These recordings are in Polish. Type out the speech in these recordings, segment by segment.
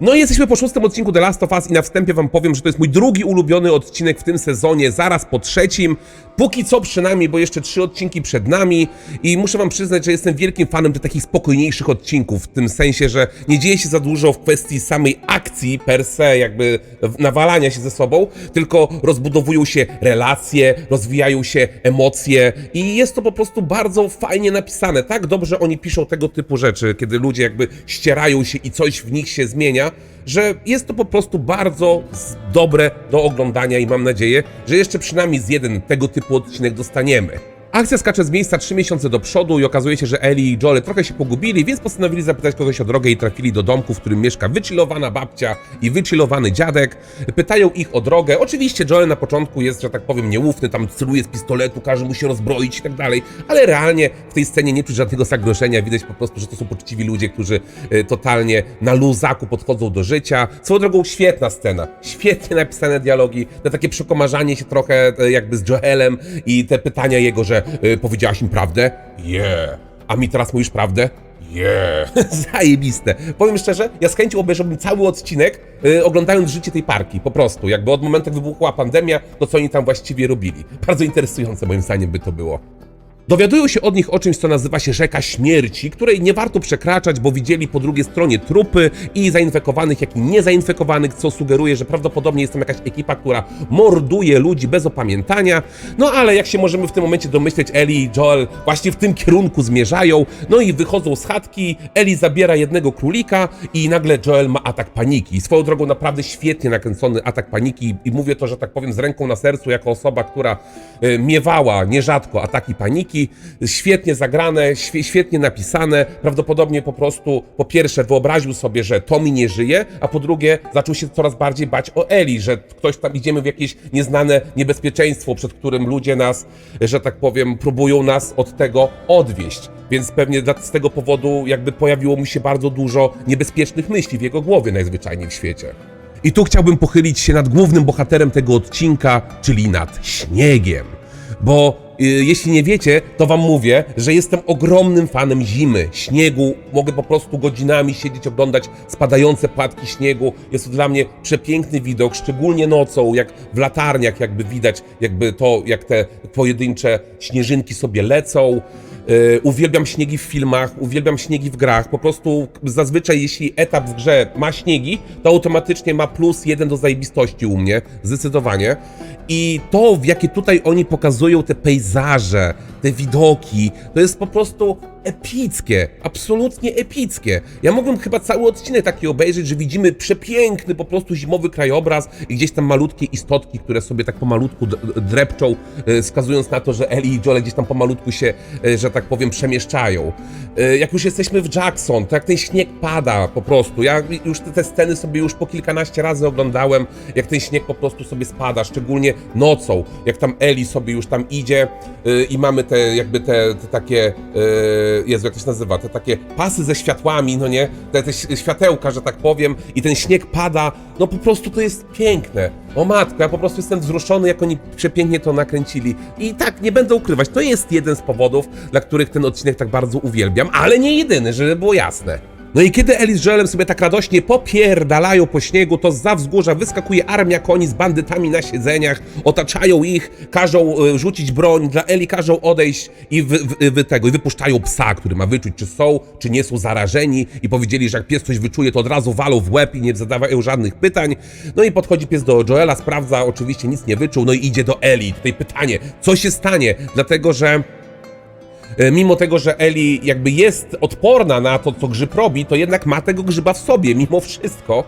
No i jesteśmy po szóstym odcinku The Last of Us i na wstępie wam powiem, że to jest mój drugi ulubiony odcinek w tym sezonie, zaraz po trzecim. Póki co przynajmniej, bo jeszcze trzy odcinki przed nami i muszę wam przyznać, że jestem wielkim fanem tych takich spokojniejszych odcinków, w tym sensie, że nie dzieje się za dużo w kwestii samej akcji per se, jakby nawalania się ze sobą, tylko rozbudowują się relacje, rozwijają się emocje i jest to po prostu bardzo fajnie napisane. Tak dobrze oni piszą tego typu rzeczy, kiedy ludzie jakby ścierają się i coś w nich się zmienia, że jest to po prostu bardzo dobre do oglądania i mam nadzieję, że jeszcze przynajmniej z jeden tego typu odcinek dostaniemy. Akcja skacze z miejsca trzy miesiące do przodu i okazuje się, że Ellie i Joel trochę się pogubili, więc postanowili zapytać kogoś o drogę i trafili do domku, w którym mieszka wychillowana babcia i wychillowany dziadek. Pytają ich o drogę. Oczywiście Joel na początku jest, że tak powiem, nieufny, tam celuje z pistoletu, każe mu się rozbroić i tak dalej, ale realnie w tej scenie nie czuć żadnego zagrożenia. Widać po prostu, że to są poczciwi ludzie, którzy e, totalnie na luzaku podchodzą do życia. Swoją drogą świetna scena, świetnie napisane dialogi, to takie przekomarzanie się trochę e, jakby z Joelem i te pytania jego, że powiedziałaś im prawdę? Yeah. A mi teraz mówisz prawdę? Yeah. Zajebiste. Powiem szczerze, ja z chęcią obejrzałbym cały odcinek, y, oglądając życie tej parki, po prostu. Jakby od momentu, jak wybuchła pandemia, to co oni tam właściwie robili. Bardzo interesujące moim zdaniem by to było. Dowiadują się od nich o czymś, co nazywa się Rzeka Śmierci, której nie warto przekraczać, bo widzieli po drugiej stronie trupy i zainfekowanych, jak i niezainfekowanych, co sugeruje, że prawdopodobnie jest tam jakaś ekipa, która morduje ludzi bez opamiętania. No ale jak się możemy w tym momencie domyśleć, Ellie i Joel właśnie w tym kierunku zmierzają. No i wychodzą z chatki, Ellie zabiera jednego królika i nagle Joel ma atak paniki. Swoją drogą naprawdę świetnie nakręcony atak paniki i mówię to, że tak powiem z ręką na sercu, jako osoba, która e, miewała nierzadko ataki paniki. Świetnie zagrane, świe- świetnie napisane. Prawdopodobnie po prostu, po pierwsze, wyobraził sobie, że Tommy nie żyje, a po drugie, zaczął się coraz bardziej bać o Eli, że ktoś tam idziemy w jakieś nieznane niebezpieczeństwo, przed którym ludzie nas, że tak powiem, próbują nas od tego odwieść. Więc pewnie z tego powodu jakby pojawiło mu się bardzo dużo niebezpiecznych myśli w jego głowie najzwyczajniej w świecie. I tu chciałbym pochylić się nad głównym bohaterem tego odcinka, czyli nad śniegiem. Bo jeśli nie wiecie, to wam mówię, że jestem ogromnym fanem zimy, śniegu. Mogę po prostu godzinami siedzieć, oglądać spadające płatki śniegu. Jest to dla mnie przepiękny widok, szczególnie nocą, jak w latarniach jakby widać, jakby to, jak te pojedyncze śnieżynki sobie lecą. Yy, uwielbiam śniegi w filmach, uwielbiam śniegi w grach. Po prostu zazwyczaj, jeśli etap w grze ma śniegi, to automatycznie ma plus jeden do zajebistości u mnie, zdecydowanie. I to, w jakie tutaj oni pokazują te pejzaże, te widoki, to jest po prostu epickie, absolutnie epickie. Ja mogłem chyba cały odcinek taki obejrzeć, że widzimy przepiękny po prostu zimowy krajobraz i gdzieś tam malutkie istotki, które sobie tak pomalutku drepczą, e, wskazując na to, że Ellie i Joel gdzieś tam pomalutku się, e, że tak powiem, przemieszczają. E, Jak już jesteśmy w Jackson, to jak ten śnieg pada po prostu. Ja już te, te sceny sobie już po kilkanaście razy oglądałem, jak ten śnieg po prostu sobie spada, szczególnie nocą, jak tam Ellie sobie już tam idzie i mamy te jakby te, te takie, e, Jezu, jak to się nazywa, te takie pasy ze światłami, no nie, te, te światełka, że tak powiem, i ten śnieg pada, no po prostu to jest piękne. O matko, ja po prostu jestem wzruszony, jak oni przepięknie to nakręcili. I tak, nie będę ukrywać, to jest jeden z powodów, dla których ten odcinek tak bardzo uwielbiam, ale nie jedyny, żeby było jasne. No i kiedy Eli z Joelem sobie tak radośnie popierdalają po śniegu, to za wzgórza wyskakuje armia koni z bandytami na siedzeniach, otaczają ich, każą y, rzucić broń, dla Eli każą odejść i wy, wy, wy tego, i wypuszczają psa, który ma wyczuć, czy są, czy nie są zarażeni i powiedzieli, że jak pies coś wyczuje, to od razu walą w łeb i nie zadawają żadnych pytań. No i podchodzi pies do Joela, sprawdza, oczywiście nic nie wyczuł, no i idzie do Eli. Tutaj pytanie, co się stanie? Dlatego, że E, mimo tego, że Eli jakby jest odporna na to, co grzyb robi, to jednak ma tego grzyba w sobie, mimo wszystko.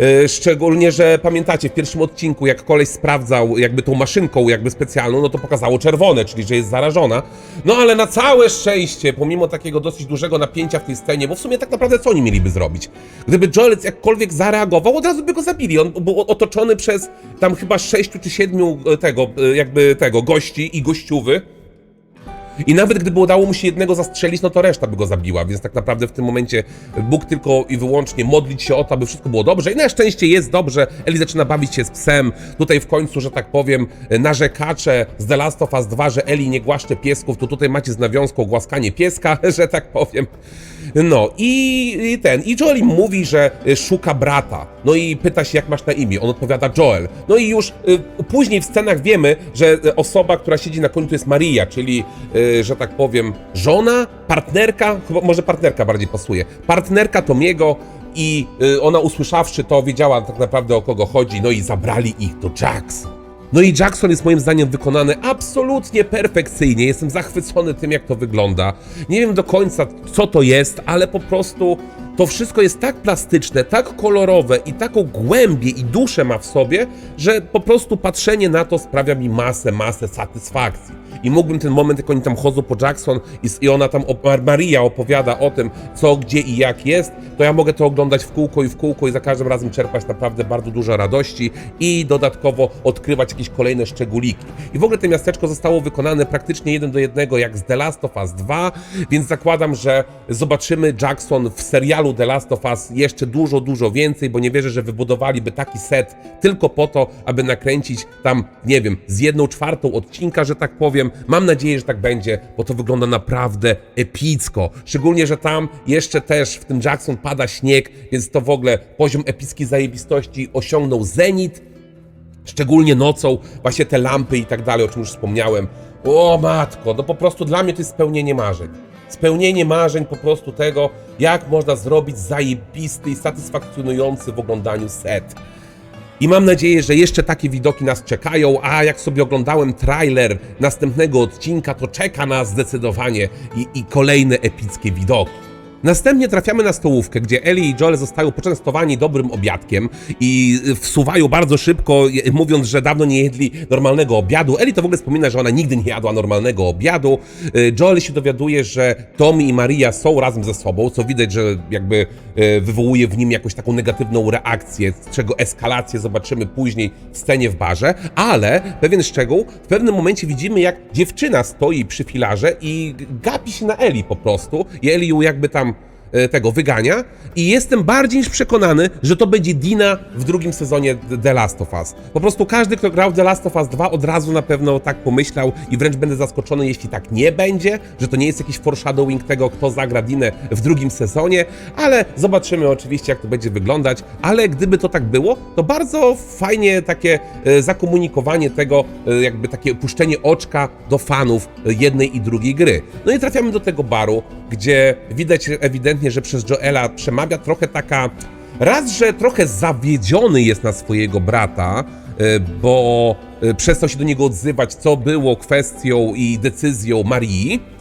E, Szczególnie, że pamiętacie, w pierwszym odcinku, jak koleś sprawdzał jakby tą maszynką jakby specjalną, no to pokazało czerwone, czyli że jest zarażona. No ale na całe szczęście, pomimo takiego dosyć dużego napięcia w tej scenie, bo w sumie tak naprawdę co oni mieliby zrobić? Gdyby Joel jakkolwiek zareagował, od razu by go zabili. On był otoczony przez tam chyba sześciu czy siedmiu e, tego, e, jakby tego, gości i gościuwy. I nawet gdyby udało mu się jednego zastrzelić, no to reszta by go zabiła, więc tak naprawdę w tym momencie Bóg tylko i wyłącznie modlić się o to, aby wszystko było dobrze. I na szczęście jest dobrze. Eli zaczyna bawić się z psem. Tutaj w końcu, że tak powiem, narzekacze z The Last of Us 2, że Eli nie głaszcze piesków, to tutaj macie z nawiązką głaskanie pieska, że tak powiem. No i, i ten, i Joel im mówi, że y, szuka brata. No i pyta się, jak masz na imię. On odpowiada Joel. No i już y, później w scenach wiemy, że y, osoba, która siedzi na koniu, to jest Maria, czyli, y, że tak powiem, żona, partnerka, chyba może partnerka bardziej pasuje. Partnerka Tomiego i y, ona usłyszawszy to, wiedziała tak naprawdę o kogo chodzi, no i zabrali ich do Jax. No i Jackson jest moim zdaniem wykonany absolutnie perfekcyjnie. Jestem zachwycony tym, jak to wygląda. Nie wiem do końca, co to jest, ale po prostu to wszystko jest tak plastyczne, tak kolorowe i taką głębię i duszę ma w sobie, że po prostu patrzenie na to sprawia mi masę, masę satysfakcji. I mógłbym ten moment, jak oni tam chodzą po Jackson i, ona tam, Maria opowiada o tym, co, gdzie i jak jest, to ja mogę to oglądać w kółko i w kółko i za każdym razem czerpać naprawdę bardzo dużo radości i dodatkowo odkrywać jakieś kolejne szczególiki. I w ogóle to miasteczko zostało wykonane praktycznie jeden do jednego jak z The Last of Us 2, więc zakładam, że zobaczymy Jackson w serialu The Last of Us jeszcze dużo, dużo więcej, bo nie wierzę, że wybudowaliby taki set tylko po to, aby nakręcić tam, nie wiem, z jedną czwartą odcinka, że tak powiem. Mam nadzieję, że tak będzie, bo to wygląda naprawdę epicko. Szczególnie, że tam jeszcze też w tym Jackson pada śnieg, więc to w ogóle poziom epickiej zajebistości osiągnął zenit. Szczególnie nocą, właśnie te lampy i tak dalej, o czym już wspomniałem. O matko, no po prostu dla mnie to jest spełnienie marzeń. Spełnienie marzeń po prostu tego, jak można zrobić zajebisty i satysfakcjonujący w oglądaniu set. I mam nadzieję, że jeszcze takie widoki nas czekają, a jak sobie oglądałem trailer następnego odcinka, to czeka nas zdecydowanie i, i kolejne epickie widoki. Następnie trafiamy na stołówkę, gdzie Ellie i Joel zostają poczęstowani dobrym obiadkiem i wsuwają bardzo szybko, mówiąc, że dawno nie jedli normalnego obiadu. Ellie to w ogóle wspomina, że ona nigdy nie jadła normalnego obiadu. Y, Joel się dowiaduje, że Tommy i Maria są razem ze sobą, co widać, że jakby y, wywołuje w nim jakąś taką negatywną reakcję, z czego eskalację zobaczymy później w scenie w barze, ale pewien szczegół, w pewnym momencie widzimy, jak dziewczyna stoi przy filarze i gapi się na Eli po prostu i Eli ją jakby tam tego wygania i jestem bardziej niż przekonany, że to będzie Dina w drugim sezonie The- Last of Us. Po prostu każdy, kto grał The Last of Us 2 od razu na pewno tak pomyślał i wręcz będę zaskoczony, jeśli tak nie będzie, że to nie jest jakiś foreshadowing tego, kto zagra Dinę w drugim sezonie, ale zobaczymy oczywiście, jak to będzie wyglądać, ale gdyby to tak było, to bardzo fajnie takie e, zakomunikowanie tego, e, jakby takie puszczenie oczka do fanów e, jednej i drugiej gry. No i trafiamy do tego baru, gdzie widać ewidentnie, że przez Joela przemawia trochę taka. Raz, że trochę zawiedziony jest na swojego brata, e, bo e, przestał się do niego odzywać, co było kwestią i decyzją Marii.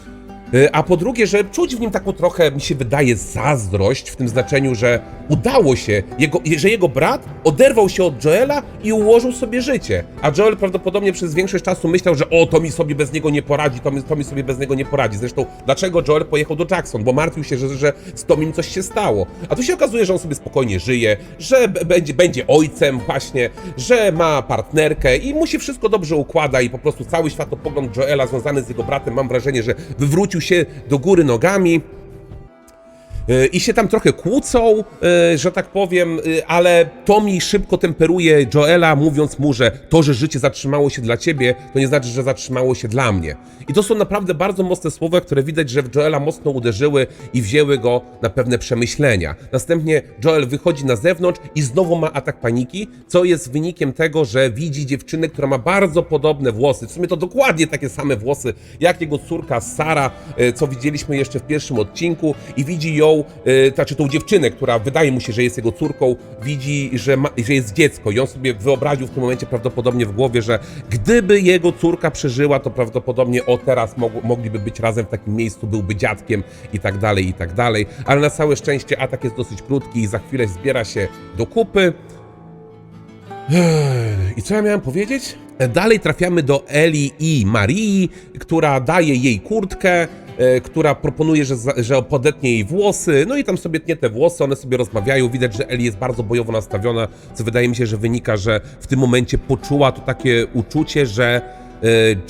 E, A po drugie, że czuć w nim taką trochę, mi się wydaje, zazdrość w tym znaczeniu, że udało się, jego, że jego brat oderwał się od Joela i ułożył sobie życie. A Joel prawdopodobnie przez większość czasu myślał, że o, to mi sobie bez niego nie poradzi, to mi, to mi sobie bez niego nie poradzi. Zresztą, dlaczego Joel pojechał do Jackson? Bo martwił się, że, że z Tomim coś się stało. A tu się okazuje, że on sobie spokojnie żyje, że będzie, będzie ojcem właśnie, że ma partnerkę i mu się wszystko dobrze układa i po prostu cały światopogląd Joela związany z jego bratem, mam wrażenie, że wywrócił się do góry nogami. Yy, I się tam trochę kłócą, yy, że tak powiem, yy, ale Tommy szybko temperuje Joela, mówiąc mu, że to, że życie zatrzymało się dla ciebie, to nie znaczy, że zatrzymało się dla mnie. I to są naprawdę bardzo mocne słowa, które widać, że w Joela mocno uderzyły i wzięły go na pewne przemyślenia. Następnie Joel wychodzi na zewnątrz i znowu ma atak paniki, co jest wynikiem tego, że widzi dziewczynę, która ma bardzo podobne włosy. W sumie to dokładnie takie same włosy, jak jego córka Sara, e, co widzieliśmy jeszcze w pierwszym odcinku i widzi ją, e, znaczy tą dziewczynę, która wydaje mu się, że jest jego córką, widzi, że, ma, że jest dziecko i on sobie wyobraził w tym momencie prawdopodobnie w głowie, że gdyby jego córka przeżyła, to prawdopodobnie o teraz mog, mogliby być razem w takim miejscu, byłby dziadkiem i tak dalej, i tak dalej. Ale na całe szczęście atak jest dosyć krótki i za chwilę zbiera się do kupy. I co ja miałem powiedzieć? Dalej trafiamy do Eli i Marii, która daje jej kurtkę, która proponuje, że, że podetnie jej włosy, no i tam sobie tnie te włosy, one sobie rozmawiają, widać, że Eli jest bardzo bojowo nastawiona, co wydaje mi się, że wynika, że w tym momencie poczuła to takie uczucie, że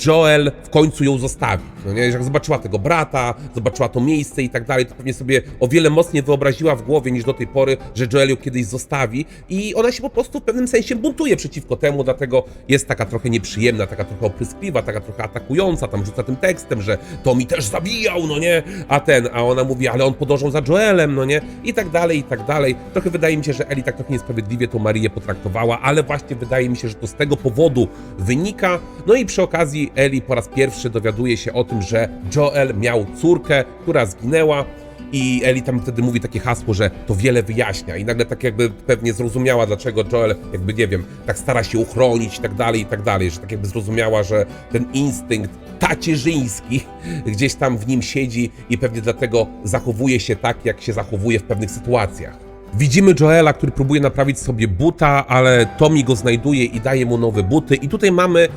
Joel w końcu ją zostawi. No nie, jak zobaczyła tego brata, zobaczyła to miejsce i tak dalej, to pewnie sobie o wiele mocniej wyobraziła w głowie niż do tej pory, że Joel ją kiedyś zostawi i ona się po prostu w pewnym sensie buntuje przeciwko temu, dlatego jest taka trochę nieprzyjemna, taka trochę opryskliwa, taka trochę atakująca, tam rzuca tym tekstem, że to mi też zabijał, no nie, a ten, a ona mówi, ale on podążał za Joelem, no nie, i tak dalej, i tak dalej. Trochę wydaje mi się, że Eli tak trochę niesprawiedliwie tą Marię potraktowała, ale właśnie wydaje mi się, że to z tego powodu wynika. No i przy okazji Eli po raz pierwszy dowiaduje się o tym, że Joel miał córkę, która zginęła. I Eli tam wtedy mówi takie hasło, że to wiele wyjaśnia i nagle tak jakby pewnie zrozumiała, dlaczego Joel jakby, nie wiem, tak stara się uchronić i tak dalej, i tak dalej, że tak jakby zrozumiała, że ten instynkt tacierzyński gdzieś tam w nim siedzi i pewnie dlatego zachowuje się tak, jak się zachowuje w pewnych sytuacjach. Widzimy Joela, który próbuje naprawić sobie buta, ale Tommy go znajduje i daje mu nowe buty i tutaj mamy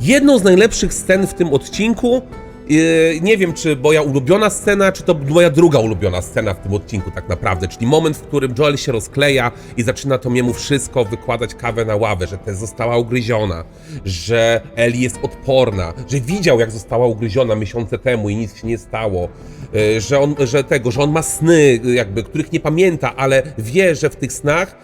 jedną z najlepszych scen w tym odcinku, Yy, nie wiem, czy moja ulubiona scena, czy to moja druga ulubiona scena w tym odcinku tak naprawdę, czyli moment, w którym Joel się rozkleja i zaczyna Tomiemu wszystko wykładać kawę na ławę, że też została ugryziona, że Eli jest odporna, że widział jak została ugryziona miesiące temu i nic się nie stało, yy, że on, że tego, że on ma sny jakby, których nie pamięta, ale wie, że w tych snach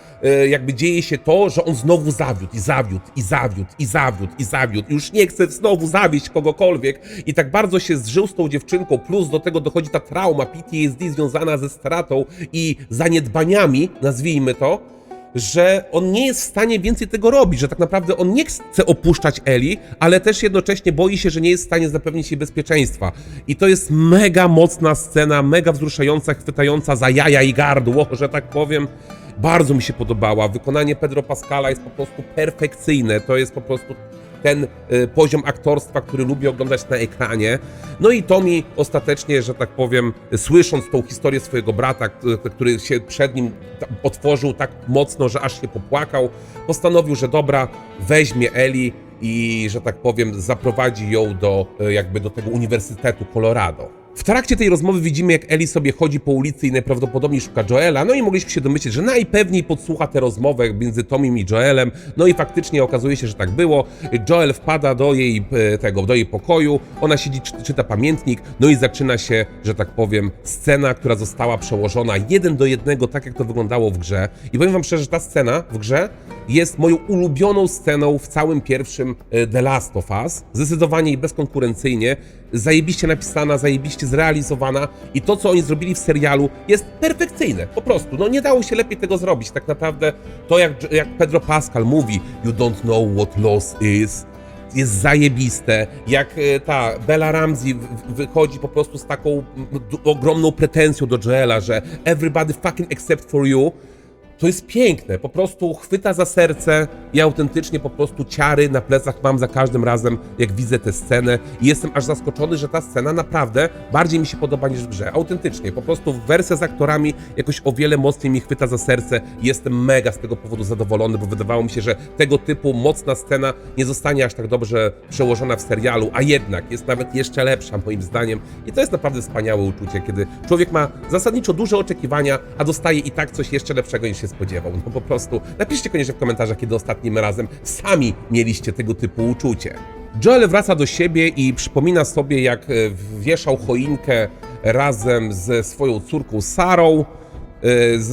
jakby dzieje się to, że on znowu zawiódł i zawiódł i zawiódł i zawiódł i zawiódł. Już nie chce znowu zawieść kogokolwiek i tak bardzo się zżył z tą dziewczynką, plus do tego dochodzi ta trauma PTSD związana ze stratą i zaniedbaniami, nazwijmy to, że on nie jest w stanie więcej tego robić, że tak naprawdę on nie chce opuszczać Eli, ale też jednocześnie boi się, że nie jest w stanie zapewnić jej bezpieczeństwa. I to jest mega mocna scena, mega wzruszająca, chwytająca za jaja i gardło, że tak powiem. Bardzo mi się podobała. Wykonanie Pedro Pascala jest po prostu perfekcyjne. To jest po prostu ten y, poziom aktorstwa, który lubię oglądać na ekranie. No i Tommy ostatecznie, że tak powiem, słysząc tą historię swojego brata, który się przed nim otworzył tak mocno, że aż się popłakał, postanowił, że dobra, weźmie Eli i, że tak powiem, zaprowadzi ją do, y, jakby do tego Uniwersytetu Colorado. W trakcie tej rozmowy widzimy, jak Eli sobie chodzi po ulicy i najprawdopodobniej szuka Joela, no i mogliśmy się domyśleć, że najpewniej podsłucha tę rozmowę między Tomim i Joelem, no i faktycznie okazuje się, że tak było. Joel wpada do jej e, tego, do jej pokoju, ona siedzi, czy- czyta pamiętnik, no i zaczyna się, że tak powiem, scena, która została przełożona jeden do jednego, tak jak to wyglądało w grze. I powiem wam szczerze, że ta scena w grze jest moją ulubioną sceną w całym pierwszym e, The Last of Us. Zdecydowanie i bezkonkurencyjnie. Zajebiście napisana, zajebiście zrealizowana i to, co oni zrobili w serialu jest perfekcyjne. Po prostu. No nie dało się lepiej tego zrobić. Tak naprawdę to, jak, jak Pedro Pascal mówi You don't know what loss is jest zajebiste, jak e, ta Bella Ramsey wychodzi po prostu z taką ogromną pretensją do Joela, że everybody fucking except for you, to jest piękne, po prostu chwyta za serce. I autentycznie po prostu ciary na plecach mam za każdym razem, jak widzę tę scenę. I jestem aż zaskoczony, że ta scena naprawdę bardziej mi się podoba niż w grze. Autentycznie, po prostu wersja z aktorami jakoś o wiele mocniej mi chwyta za serce. I jestem mega z tego powodu zadowolony, bo wydawało mi się, że tego typu mocna scena nie zostanie aż tak dobrze przełożona w serialu, a jednak jest nawet jeszcze lepsza moim zdaniem. I to jest naprawdę wspaniałe uczucie, kiedy człowiek ma zasadniczo duże oczekiwania, a dostaje i tak coś jeszcze lepszego niż się spodziewał. No po prostu napiszcie koniecznie w komentarzach, kiedy ostatnim razem sami mieliście tego typu uczucie. Joel wraca do siebie i przypomina sobie, jak e, wieszał choinkę razem ze swoją córką Sarą,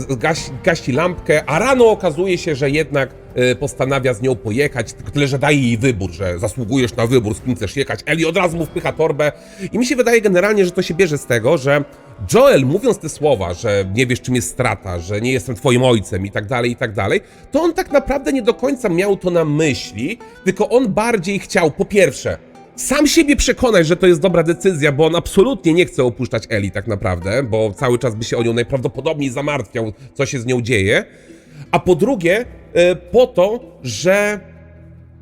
e, gasi, gasi lampkę, a rano okazuje się, że jednak e, postanawia z nią pojechać, tylko tyle, że daje jej wybór, że zasługujesz na wybór, z kim chcesz jechać. Eli od razu mu wpycha torbę i mi się wydaje generalnie, że to się bierze z tego, że Joel mówiąc te słowa, że nie wiesz czym jest strata, że nie jestem twoim ojcem i tak dalej, i tak dalej, to on tak naprawdę nie do końca miał to na myśli, tylko on bardziej chciał, po pierwsze, sam siebie przekonać, że to jest dobra decyzja, bo on absolutnie nie chce opuszczać Eli tak naprawdę, bo cały czas by się o nią najprawdopodobniej zamartwiał, co się z nią dzieje. A po drugie, e, po to, że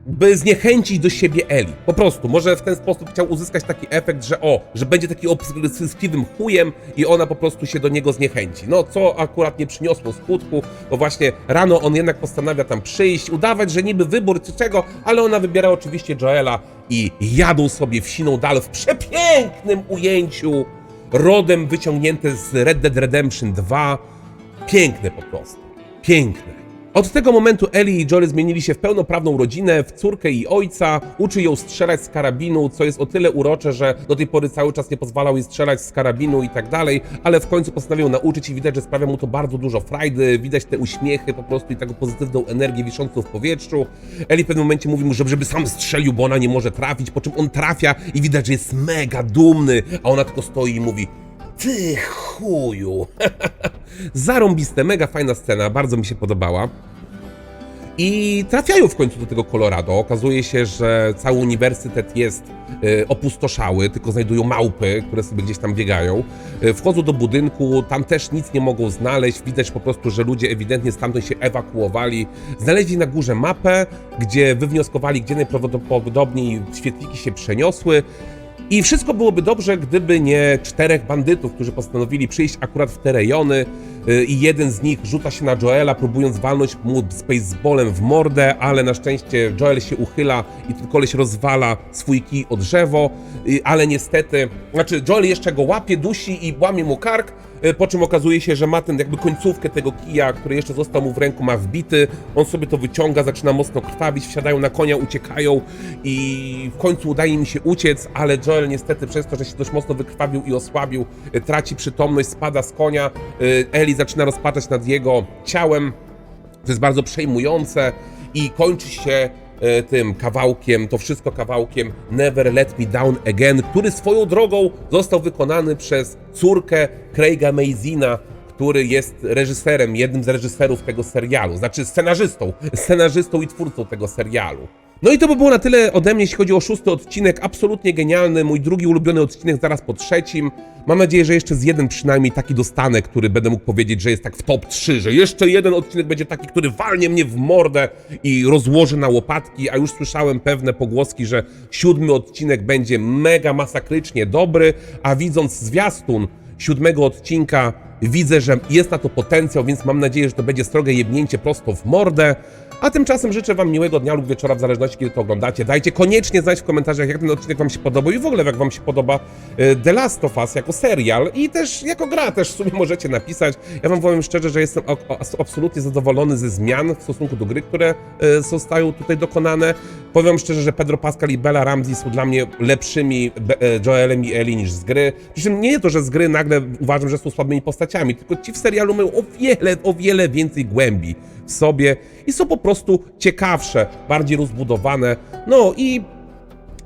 by zniechęcić do siebie Eli. Po prostu, może w ten sposób chciał uzyskać taki efekt, że o, że będzie taki obsesywnym chujem i ona po prostu się do niego zniechęci. No, co akurat nie przyniosło skutku, bo właśnie rano on jednak postanawia tam przyjść, udawać, że niby wybór czy czego, ale ona wybiera oczywiście Joela i jadą sobie wsiną dal w przepięknym ujęciu, rodem wyciągnięte z Red Dead Redemption 2. Piękne po prostu. Piękne. Od tego momentu Ellie i Joel zmienili się w pełnoprawną rodzinę, w córkę i ojca. Uczy ją strzelać z karabinu, co jest o tyle urocze, że do tej pory cały czas nie pozwalał jej strzelać z karabinu i tak dalej, ale w końcu postanowił nauczyć i widać, że sprawia mu to bardzo dużo frajdy, widać te uśmiechy po prostu i taką pozytywną energię wiszącą w powietrzu. Ellie w pewnym momencie mówi mu, że żeby sam strzelił, bo ona nie może trafić, po czym on trafia i widać, że jest mega dumny, a ona tylko stoi i mówi ty chuju. Zarąbiste, mega fajna scena, bardzo mi się podobała. I trafiają w końcu do tego Colorado. Okazuje się, że cały uniwersytet jest y, opustoszały, tylko znajdują małpy, które sobie gdzieś tam biegają. Y, wchodzą do budynku, tam też nic nie mogą znaleźć. Widać po prostu, że ludzie ewidentnie stamtąd się ewakuowali. Znaleźli na górze mapę, gdzie wywnioskowali, gdzie najprawdopodobniej świetliki się przeniosły. I wszystko byłoby dobrze, gdyby nie czterech bandytów, którzy postanowili przyjść akurat w te rejony yy, i jeden z nich rzuca się na Joela, próbując walnąć mu baseballem w mordę, ale na szczęście Joel się uchyla i ten koleś rozwala swój kij o drzewo, yy, ale niestety, znaczy Joel jeszcze go łapie, dusi i łamie mu kark, po czym okazuje się, że ma ten jakby końcówkę tego kija, który jeszcze został mu w ręku, ma wbity, on sobie to wyciąga, zaczyna mocno krwawić, wsiadają na konia, uciekają i w końcu udaje mi się uciec, ale Joel niestety przez to, że się dość mocno wykrwawił i osłabił, y, traci przytomność, spada z konia, y, Eli zaczyna rozpaczać nad jego ciałem, to jest bardzo przejmujące i kończy się e, tym kawałkiem, to wszystko kawałkiem Never Let Me Down Again, który swoją drogą został wykonany przez córkę Craiga Mazina, który jest reżyserem, jednym z reżyserów tego serialu, znaczy scenarzystą, scenarzystą i twórcą tego serialu. No i to by było na tyle ode mnie, jeśli chodzi o szósty odcinek. Absolutnie genialny, mój drugi ulubiony odcinek zaraz po trzecim. Mam nadzieję, że jeszcze z jeden przynajmniej taki dostanę, który będę mógł powiedzieć, że jest tak w top 3, że jeszcze jeden odcinek będzie taki, który walnie mnie w mordę i rozłoży na łopatki, a już słyszałem pewne pogłoski, że siódmy odcinek będzie mega masakrycznie dobry, a widząc zwiastun siódmego odcinka widzę, że jest na to potencjał, więc mam nadzieję, że to będzie strogie jebnięcie prosto w mordę. A tymczasem życzę Wam miłego dnia lub wieczora, w zależności kiedy to oglądacie. Dajcie koniecznie znać w komentarzach, jak ten odcinek Wam się podobał i w ogóle jak Wam się podoba e, The Last of Us jako serial i też jako gra też w sumie możecie napisać. Ja Wam powiem szczerze, że jestem absolutnie zadowolony ze zmian w stosunku do gry, które e, zostają tutaj dokonane. Powiem szczerze, że Pedro Pascal i Bella Ramsey są dla mnie lepszymi e, Joelem i Ellie niż z gry. Przy czym nie to, że z gry nagle uważam, że są słabymi postaciami, tylko ci w serialu mają o wiele, o wiele więcej głębi w sobie i są po prostu ciekawsze, bardziej rozbudowane. No i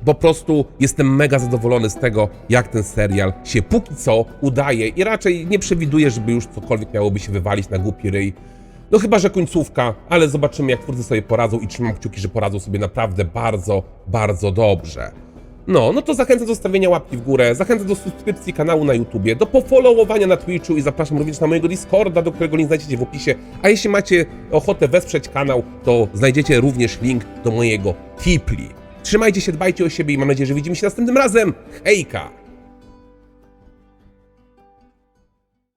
po prostu jestem mega zadowolony z tego, jak ten serial się póki co udaje i raczej nie przewiduję, żeby już cokolwiek miałoby się wywalić na głupi ryj. No chyba, że końcówka, ale zobaczymy jak twórcy sobie poradzą i trzymam kciuki, że poradzą sobie naprawdę bardzo, bardzo dobrze. No, no to zachęcam do zostawienia łapki w górę, zachęcam do subskrypcji kanału na YouTubie, do pofollowowania na Twitchu i zapraszam również na mojego Discorda, do którego link znajdziecie w opisie. A jeśli macie ochotę wesprzeć kanał, to znajdziecie również link do mojego Tipli. Trzymajcie się, dbajcie o siebie i mam nadzieję, że widzimy się następnym razem. Hejka!